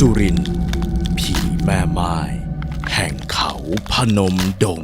สุริน ผีแม่ไม้แห่งเขาพนมดง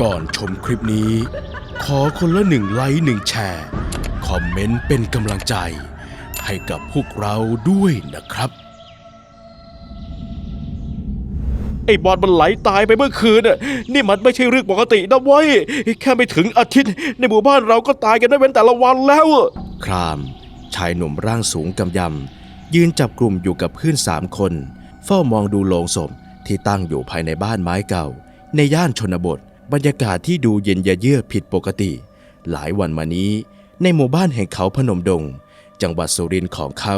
ก่อนชมคลิปนี้ ขอคนละหนึ่งไลค์หนึ่งแชร์ คอมเมนต์เป็นกำลังใจ ให้กับพวกเราด้วยนะครับ ไอ้บอลมันไหลตายไปเมื่อคืนน่ะนี่มันไม่ใช่เรื่องปกตินะเว้ย แค่ไม่ถึงอาทิตย์ ในหมู่บ้านเราก็ตายกันได้เป็นแต่ละวันแล้วอะคราม ชายหนุ่มร่างสูงกำยำ ยืนจับกลุ่มอยู่กับเพื่อนสามคน เฝ้ามองดูโลงศพที่ตั้งอยู่ภายในบ้านไม้เก่า ในย่านชนบท บรรยากาศที่ดูเย็นยะเยือกผิดปกติ หลายวันมานี้ ในหมู่บ้านแห่งเขาพนมดง จังหวัดสุรินทร์ของเขา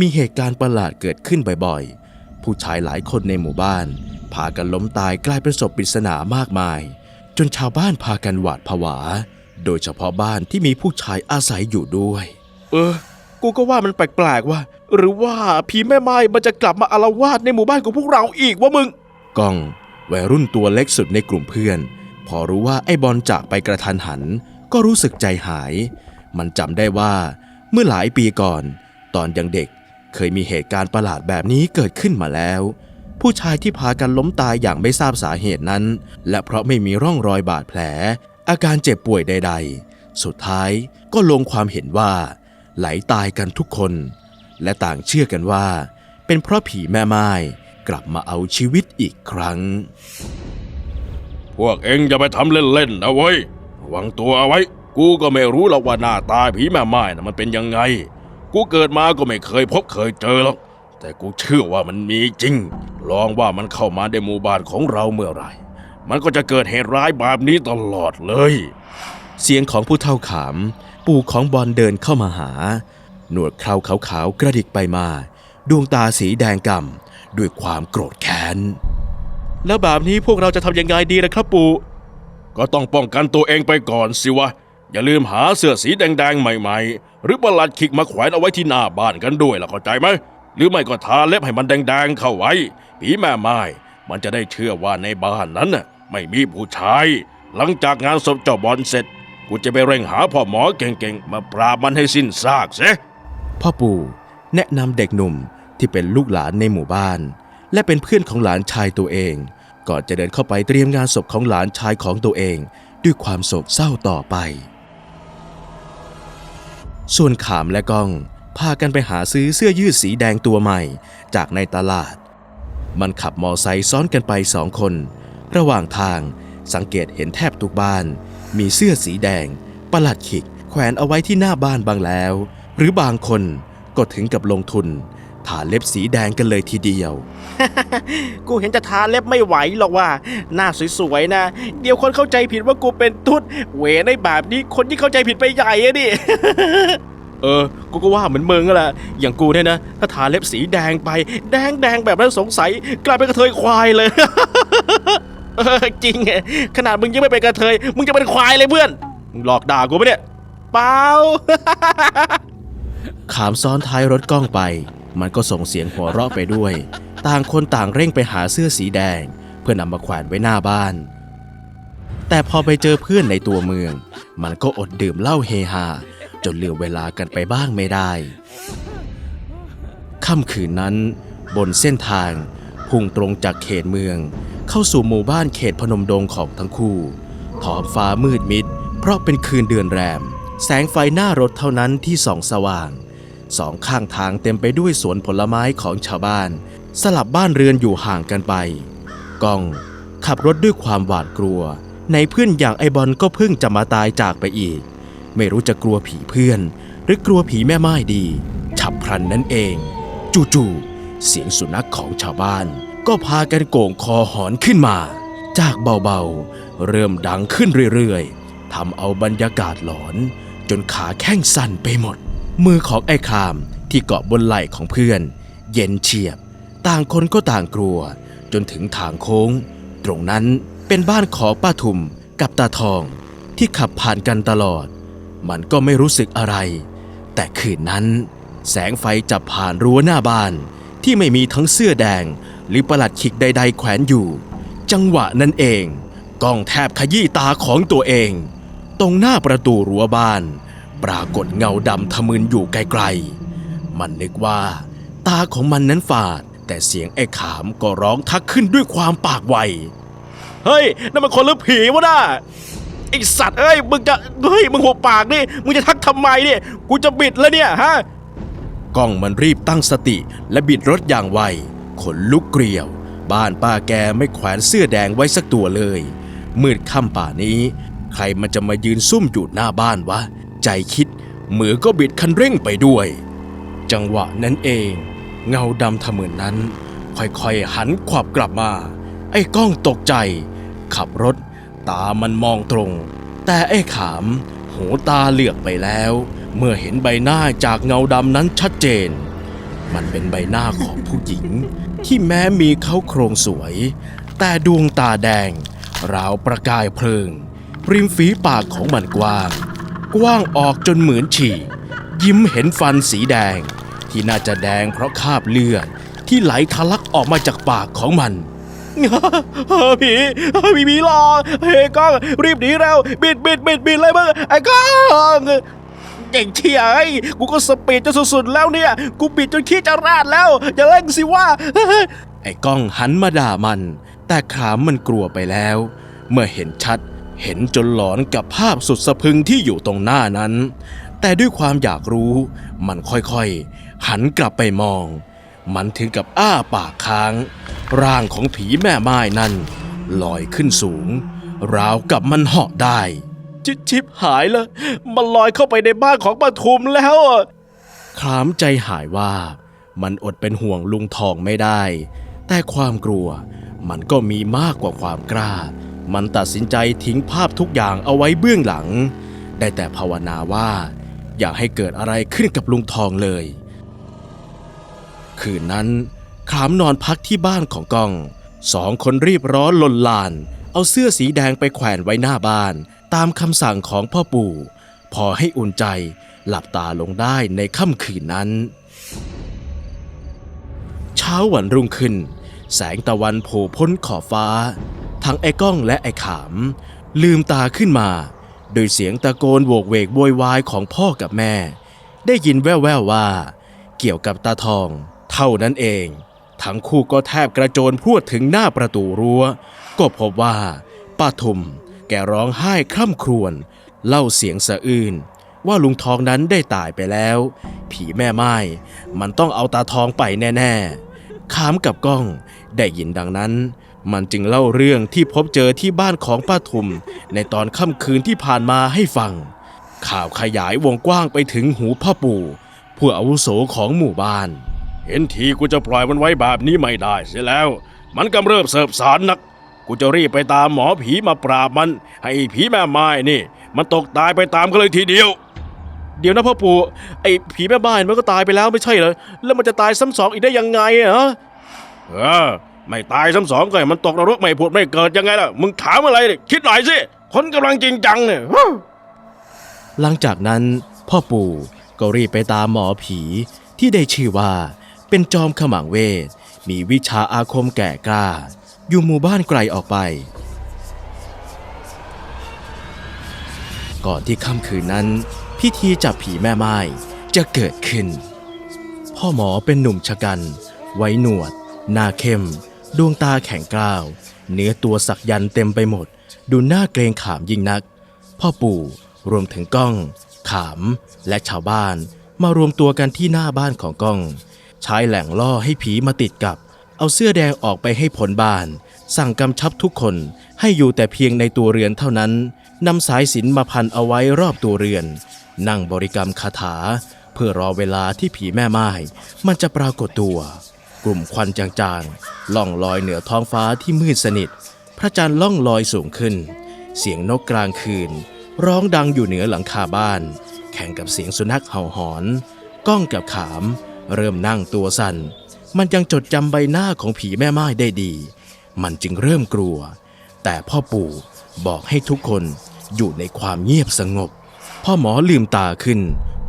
มีเหตุการณ์ประหลาดเกิดขึ้นบ่อยๆ ผู้ชายหลายคนในหมู่บ้าน พากันล้มตายกลายเป็นศพปริศนามากมาย จนชาวบ้านพากันหวาดผวา โดยเฉพาะบ้านที่มีผู้ชายอาศัยอยู่ด้วย เออ กูก็ว่ามันแปลกๆว่า หรือว่าผีแม่ไม้มันจะกลับมาอารวาสในหมู่บ้านของพวกเราอีกวะมึงก้องวัยรุ่นตัวเล็กสุดในกลุ่มเพื่อน พอรู้ว่าไอ้บอลจากไปกระทันหัน ก็รู้สึกใจหาย มันจำได้ว่า เมื่อหลายปีก่อน ตอนยังเด็กเคยมีเหตุการณ์ประหลาดแบบนี้เกิดขึ้นมาแล้ว ผู้ชายที่พากันล้มตายอย่างไม่ทราบสาเหตุนั้น และเพราะไม่มีร่องรอยบาดแผล อาการเจ็บป่วยใด ๆ สุดท้ายก็ลงความเห็นว่า ไหลตายกันทุกคน และต่างเชื่อกันว่า เป็นเพราะผีแม่ไม้กลับมาเอาชีวิตอีกครั้ง พวกเอ็งอย่าไปทำเล่นๆนะเว้ยระวังตัวเอาไว้ กูก็ไม่รู้หรอกว่าหน้าตาผีแม่ไม้นะมันเป็นยังไง กูเกิดมาก็ไม่เคยพบเคยเจอหรอกแต่กูเชื่อว่ามันมีจริง ลองว่ามันเข้ามาในหมู่บ้านของเราเมื่อไหร่ มันก็จะเกิดเหตุร้ายแบบนี้ตลอดเลย เสียงของผู้เท่าขาม ปู่ของบอลเดินเข้ามาหา หนวดเคราขาวๆกระดิกไปมา ดวงตาสีแดงกำ่ำด้วยความโกรธแค้น แล้วแบบนี้พวกเราจะทำยังไงดีล่ะครับปู่ก็ต้องป้องกันตัวเองไปก่อนสิวะ อย่าลืมหาเสื้อสีแดงๆใหม่ๆ หรือประหลัดขิกมาแขวนเอาไว้ที่หน้าบ้านกันด้วยล่ะเข้าใจไหมหรือไม่ก็ทาเล็บให้มันแดงๆเข้าไว้ ผีแม่ไม้มันจะได้เชื่อว่าในบ้านนั้นน่ะไม่มีผู้ชาย หลังจากงานศพเจ้าบอลเสร็จ กูจะไปเร่งหาพ่อหมอเก่งๆ มาปราบมันให้สิ้นซากเสียพ่อปู่แนะนำเด็กหนุ่มที่เป็นลูกหลานในหมู่บ้าน และเป็นเพื่อนของหลานชายตัวเอง ก่อนจะเดินเข้าไปเตรียมงานศพของหลานชายของตัวเอง ด้วยความโศกเศร้าต่อไป ส่วนขามและก้อง พากันไปหาซื้อเสื้อยืดสีแดงตัวใหม่ จากในตลาด มันขับมอไซค์ซ้อนกันไปสองคน ระหว่างทางสังเกตเห็นแทบทุกบ้าน มีเสื้อสีแดง ประหลัดขิก แขวนเอาไว้ที่หน้าบ้านบางแล้ว หรือบางคนก็ถึงกับลงทุน ทาเล็บสีแดงกันเลยทีเดียว กูเห็นจะทาเล็บไม่ไหวหรอกว่า หน้าสวยๆนะ เดี๋ยวคนเข้าใจผิดว่ากูเป็นตุ๊ดเวในแบบนี้คนที่เข้าใจผิดไปใหญ่อะดิ เออ กูก็ว่าเหมือนมึงอะแหละอย่างกูเนี่ยนะ ถ้าทาเล็บสีแดงไป แดงแดงๆแบบนั้นสงสัย กลายเป็นกระเทยควายเลย เออจริงไงขนาดมึงยังไม่เป็นกระเทย มึงจะเป็นควายเลยเพื่อน มึงหลอกด่ากูปะเนี่ย เปล่า ขามซ้อนท้ายรถกล้องไป มันก็ส่งเสียงหัวเราะไปด้วย ต่างคนต่างเร่งไปหาเสื้อสีแดง เพื่อนำมาแขวนไว้หน้าบ้าน แต่พอไปเจอเพื่อนในตัวเมือง มันก็อดดื่มเหล้าเฮฮาจนเหลือเวลากันไปบ้างไม่ได้ ค่ำคืนนั้น บนเส้นทาง พุ่งตรงจากเขตเมือง เข้าสู่หมู่บ้านเขตพนมดงของทั้งคู่ท้องฟ้ามืดมิด เพราะเป็นคืนเดือนแรม แสงไฟหน้ารถเท่านั้นที่ส่องสว่าง สองข้างทางเต็มไปด้วยสวนผลไม้ของชาวบ้าน สลับบ้านเรือนอยู่ห่างกันไปก้อง ขับรถด้วยความหวาดกลัว ในเพื่อนอย่างไอบอลก็เพิ่งจะมาตายจากไปอีก ไม่รู้จะกลัวผีเพื่อน หรือกลัวผีแม่ไม้ดี ฉับพลันนั่นเอง จู่ๆเสียงสุนัขของชาวบ้าน ก็พากันโก่งคอหอนขึ้นมา จากเบาๆ เริ่มดังขึ้นเรื่อยๆทำเอาบรรยากาศหลอน จนขาแข้งสั่นไปหมด มือของไอ้คามที่เกาะบนไหล่ของเพื่อน เย็นเฉียบ ต่างคนก็ต่างกลัว จนถึงทางโค้ง ตรงนั้นเป็นบ้านของป้าทุมกับตาทองที่ขับผ่านกันตลอด มันก็ไม่รู้สึกอะไร แต่คืนนั้น แสงไฟจับผ่านรั้วหน้าบ้านที่ไม่มีทั้งเสื้อแดง หรือประหลัดขิกใด ๆ แขวนอยู่ จังหวะนั้นเองกล้องแทบขยี้ตาของตัวเอง ตรงหน้าประตูรั้วบ้าน ปรากฏเงาดำทะมึนอยู่ไกลๆ มันนึกว่า ตาของมันนั้นฝาด แต่เสียงไอ้ขามก็ร้องทักขึ้นด้วยความปากไวเฮ้ยนั่นมันคนหรือผีวะน่ะไอสัตว์เอ้ยมึงจะเฮ้ยมึงหัวปากนี่มึงจะทักทำไมเนี่ยกูจะบิดแล้วเนี่ยฮะก้องมันรีบตั้งสติและบิดรถอย่างไว ขนลุกเกลียว บ้านป้าแกไม่แขวนเสื้อแดงไว้สักตัวเลย มืดค่ำป่านี้ ใครมันจะมายืนซุ่มอยู่หน้าบ้านวะ ใจคิด มือก็บิดคันเร่งไปด้วย จังหวะนั้นเอง เงาดำทะมึนนั้น ค่อยๆหันขวับกลับมา ไอ้ก้องตกใจ ขับรถ ตามันมองตรง แต่ไอ้ขาม หูตาเหลือกไปแล้ว เมื่อเห็นใบหน้าจากเงาดำนั้นชัดเจน มันเป็นใบหน้าของผู้หญิง ที่แม้มีเขาโครงสวย แต่ดวงตาแดง ราวประกายเพลิง ริมฝีปากของมันกว้าง กว้างออกจนเหมือนฉีกยิ้มเห็นฟันสีแดง ที่น่าจะแดงเพราะคาบเลือด ที่ไหลทะลักออกมาจากปากของมันเฮ้ยผีเฮ้ยมีผีหลอกเฮ้ก้องรีบหนีแล้วบิดบิดบิดบิดเลยมึงไอ้ก้อง ก่งเชียไอ้กูก็สปีดจนสุดๆแล้วเนี่ย กูบิดจนขี้จะราดแล้ว อย่าเร่งสิว่าไอ้กล้องหันมาด่ามัน แต่ขามมันกลัวไปแล้ว เมื่อเห็นชัด เห็นจนหลอนกับภาพสุดสะพึงที่อยู่ตรงหน้านั้น แต่ด้วยความอยากรู้ มันค่อยๆ หันกลับไปมอง มันถึงกับอ้าปากค้าง ร่างของผีแม่ไม้นั้นลอยขึ้นสูง ราวกับมันเหาะได้ ชิชิบหายล้วมันลอยเข้าไปในบ้านของปทุมแล้วอะครามใจหายว่า มันอดเป็นห่วงลุงทองไม่ได้ แต่ความกลัว มันก็มีมากกว่าความกล้า มันตัดสินใจทิ้งภาพทุกอย่างเอาไว้เบื้องหลัง ได้แต่ภาวนาว่า อย่าให้เกิดอะไรขึ้นกับลุงทองเลย คืนนั้นขามนอนพักที่บ้านของกอง สองคนรีบร้อนลนลาน เอาเสื้อสีแดงไปแขวนไว้หน้าบ้าน ตามคำสั่งของพ่อปู่ พอให้อุ่นใจหลับตาลงได้ในค่ำคืนนั้น เช้าวันรุ่งขึ้น แสงตะวันโผล่พ้นขอบฟ้า ทั้งไอ้ก้องและไอ้ขาม ลืมตาขึ้นมา โดยเสียงตะโกนโวกเวกโวยวายของพ่อกับแม่ ได้ยินแว่วๆว่า เกี่ยวกับตาทอง เท่านั้นเอง ทั้งคู่ก็แทบกระโจนพรวดถึงหน้าประตูรั้ว ก็พบว่าป้าทุมแกร้องไห้คร่ำครวญเล่าเสียงสะอื้นว่าลุงทองนั้นได้ตายไปแล้ว ผีแม่ไม้มันต้องเอาตาทองไปแน่ๆขามกับก้องได้ยินดังนั้น มันจึงเล่าเรื่องที่พบเจอที่บ้านของป้าทุม ในตอนค่ำคืนที่ผ่านมาให้ฟัง ข่าวขยายวงกว้างไปถึงหูพ่อปู่ผู้อาวุโสของหมู่บ้าน เห็นทีกูจะปล่อยมันไว้แบบนี้ไม่ได้เสียแล้ว มันกำเริบเสิบสารนัก กูจะรีบไปตามหมอผีมาปราบมัน ให้ผีแม่ไม้นี่ มันตกตายไปตามกันเลยทีเดียว เดี๋ยวนะพ่อปู่ไอ้ผีแม่บ้านมันก็ตายไปแล้วไม่ใช่เหรอแล้วมันจะตายซ้ำสองอีกได้ยังไงอะฮะเออไม่ตายซ้ำสองก็ให้มันตกนรกไม่ผุดไม่เกิดยังไงล่ะมึงถามอะไรเนี่ยคิดหน่อยสิคนกำลังจริงจังเนี่ยหลังจากนั้นพ่อปู่ก็รีบไปตามหมอผีที่ได้ชื่อว่า เป็นจอมขมังเวทมีวิชาอาคมแก่กล้า อยู่หมู่บ้านไกลออกไป ก่อนที่ค่ำคืนนั้น พิธีจับผีแม่ไม้จะเกิดขึ้น พ่อหมอเป็นหนุ่มชะกัน ไว้หนวด หน้าเข้ม ดวงตาแข็งกร้าว เนื้อตัวสักยันเต็มไปหมด ดูหน่าเกรงขามยิ่งนัก พ่อปู่รวมถึงก้อง ขามและชาวบ้านมารวมตัวกันที่หน้าบ้านของก้อง ใช้แหล่งล่อให้ผีมาติดกับ เอาเสื้อแดงออกไปให้ผลบ้าน สั่งกำชับทุกคนให้อยู่แต่เพียงในตัวเรือนเท่านั้นนำสายสินมาพันเอาไว้รอบตัวเรือน นั่งบริกรรมคาถา เพื่อรอเวลาที่ผีแม่ไม้มันจะปรากฏตัว กลุ่มควันจางๆ ล่องลอยเหนือท้องฟ้าที่มืดสนิท พระจันทร์ล่องลอยสูงขึ้น เสียงนกกลางคืน ร้องดังอยู่เหนือหลังคาบ้าน แข่งกับเสียงสุนัขเห่าหอน ก้องกับขาม เริ่มนั่งตัวสั่น มันยังจดจำใบหน้าของผีแม่ไม้ได้ดี มันจึงเริ่มกลัว แต่พ่อปู่บอกให้ทุกคนอยู่ในความเงียบสงบ พ่อหมอลืมตาขึ้น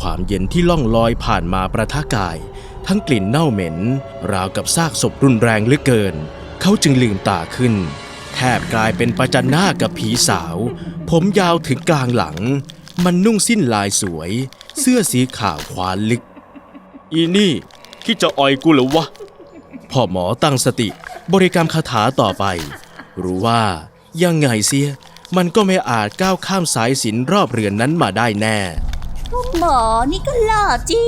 ความเย็นที่ล่องลอยผ่านมาประทะกาย ทั้งกลิ่นเน่าเหม็น ราวกับซากศพรุนแรงเหลือเกิน เขาจึงลืมตาขึ้น แทบกลายเป็นประจันหน้ากับผีสาว ผมยาวถึงกลางหลัง มันนุ่งสิ้นลายสวย เสื้อสีขาวควานลึก อีนี่ คิดจะอ่อยกูเหรือวะ พ่อหมอตั้งสติ บริกรรมคาถาต่อไป รู้ว่ายังไงเสีย มันก็ไม่อาจก้าวข้ามสายสินรอบเรือนนั้นมาได้แน่หมอนี่ก็หล่อจริ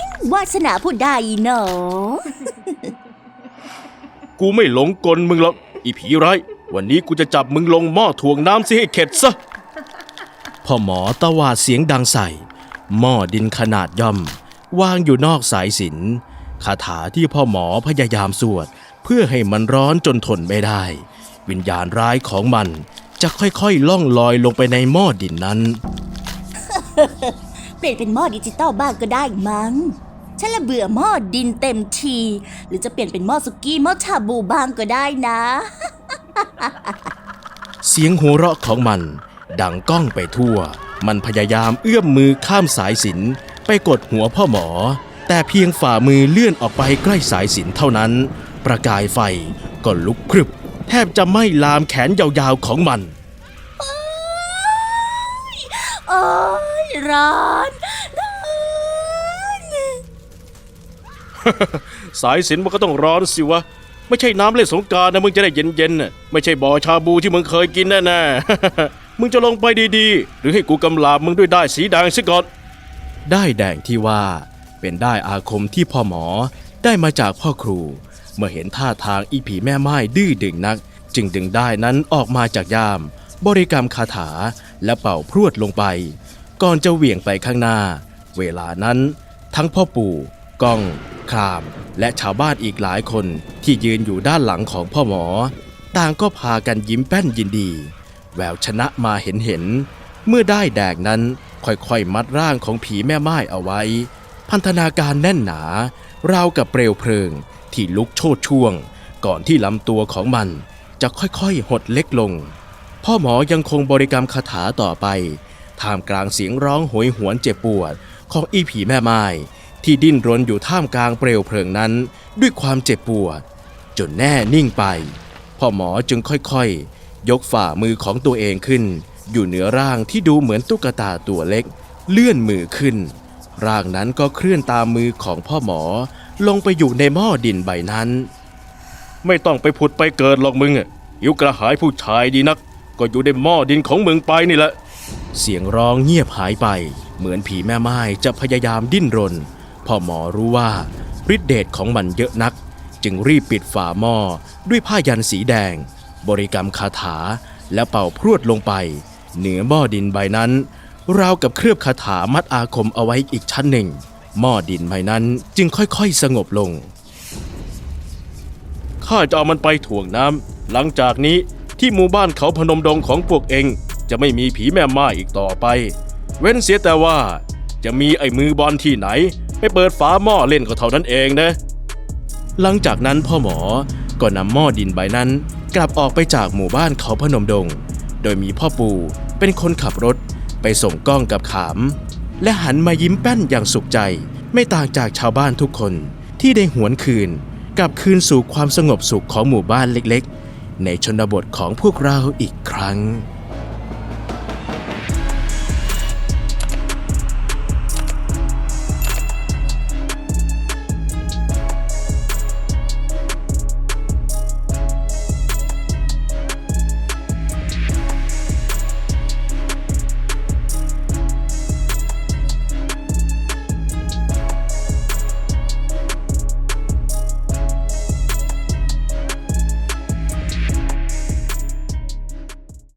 ง วาสนาผู้ใดเนาะกูไม่หลงกลมึงหรอกอีผีร้ายวันนี้กูจะจับมึงลงหม้อถ่วงน้ำสิให้เข็ดซะ พ่อหมอตวาดเสียงดังใส่ หม้อดินขนาดย่อม วางอยู่นอกสายสิน คาถาที่พ่อหมอพยายามสวด เพื่อให้มันร้อนจนทนไม่ได้ วิญญาณร้ายของมันจะค่อยๆ ล่องลอยลงไปในหม้อดินนั้น เปลี่ยนเป็นหม้อดิจิตอลบ้างก็ได้มั้ง ฉันละเบื่อหม้อดินเต็มที หรือจะเปลี่ยนเป็นหม้อสุกี้หม้อชาบูบ้างก็ได้นะ เสียงหัวเราะของมัน ดังก้องไปทั่ว มันพยายามเอื้อมมือข้ามสายสินไปกดหัวพ่อหมอ แต่เพียงฝ่ามือเลื่อนออกไปใกล้สายสินเท่านั้น ประกายไฟก็ลุกพรึบ แทบจะไหม้ลามแขนยาวๆของมันโอ้ยร้อนร้อนสายสินมันก็ต้องร้อนสิวะ ไม่ใช่น้ำเล่นสงกรารนะมึงจะได้เย็นๆน่ะไม่ใช่บ่อชาบูที่มึงเคยกินแน่ๆมึงจะลงไปดีๆ หรือให้กูกำลาบมึงด้วยได้ายสีแดงซิก่อน ได้แดงที่ว่า เป็นได้อาคมที่พ่อหมอได้มาจากพ่อครู เมื่อเห็นท่าทางอีผีแม่ไม้ดื้อดึงนัก จึงดึงได้นั้นออกมาจากย่าม บริกรรมคาถาและเป่าพรวดลงไป ก่อนจะเหวี่ยงไปข้างหน้า เวลานั้น ทั้งพ่อปู่ก้องคราม และชาวบ้านอีกหลายคนที่ยืนอยู่ด้านหลังของพ่อหมอ ต่างก็พากันยิ้มแป้นยินดี แววชนะมาเห็นเห็น เมื่อได้แดกนั้นค่อยๆมัดร่างของผีแม่ไม้เอาไว้ พันธนาการแน่นหนา ราวกับเปลวเพลิงที่ลุกโชดช่วง ก่อนที่ลำตัวของมันจะค่อยๆ หดเล็กลง พ่อหมอยังคงบริกรรมคาถาต่อไป ท่ามกลางเสียงร้องโหยหวนเจ็บปวดของอีผีแม่ไม้ที่ดิ้นรนอยู่ท่ามกลางเปลวเพลิงนั้น ด้วยความเจ็บปวด จนแน่นิ่งไป พ่อหมอจึงค่อยๆ ยกฝ่ามือของตัวเองขึ้น อยู่เหนือร่างที่ดูเหมือนตุ๊กตาตัวเล็ก เลื่อนมือขึ้น ร่างนั้นก็เคลื่อนตามมือของพ่อหมอ ลงไปอยู่ในหม้อดินใบนั้น ไม่ต้องไปผุดไปเกิดหรอกมึงอะหิวกระหายผู้ชายดีนัก ก็อยู่ในหม้อดินของมึงไปนี่แหละ เสียงร้องเงียบหายไป เหมือนผีแม่ไม้จะพยายามดิ้นรน พ่อหมอรู้ว่าฤทธิเดชของมันเยอะนัก จึงรีบปิดฝาหม้อด้วยผ้ายันสีแดง บริกรรมคาถาและเป่าพรวดลงไป เหนือหม้อดินใบนั้น ราวกับเคลือบคาถามัดอาคมเอาไว้อีกชั้นหนึ่ง หม้อดินใบนั้นจึงค่อยๆสงบลง ข้าจะเอามันไปถ่วงน้ำหลังจากนี้ที่หมู่บ้านเขาพนมดงของพวกเองจะไม่มีผีแม่ไม้อีกต่อไป เว้นเสียแต่ว่าจะมีไอ้มือบอลที่ไหน ไปเปิดฝาหม้อเล่นก็เท่านั้นเองนะ หลังจากนั้นพ่อหมอก็นำหม้อดินใบนั้น กลับออกไปจากหมู่บ้านเขาพนมดง โดยมีพ่อปู่เป็นคนขับรถ ไปส่งกล้องกับขาม และหันมายิ้มแป้นอย่างสุขใจ ไม่ต่างจากชาวบ้านทุกคนที่ได้หวนคืนกลับคืนสู่ความสงบสุขของหมู่บ้านเล็กๆ ในชนบทของพวกเราอีกครั้ง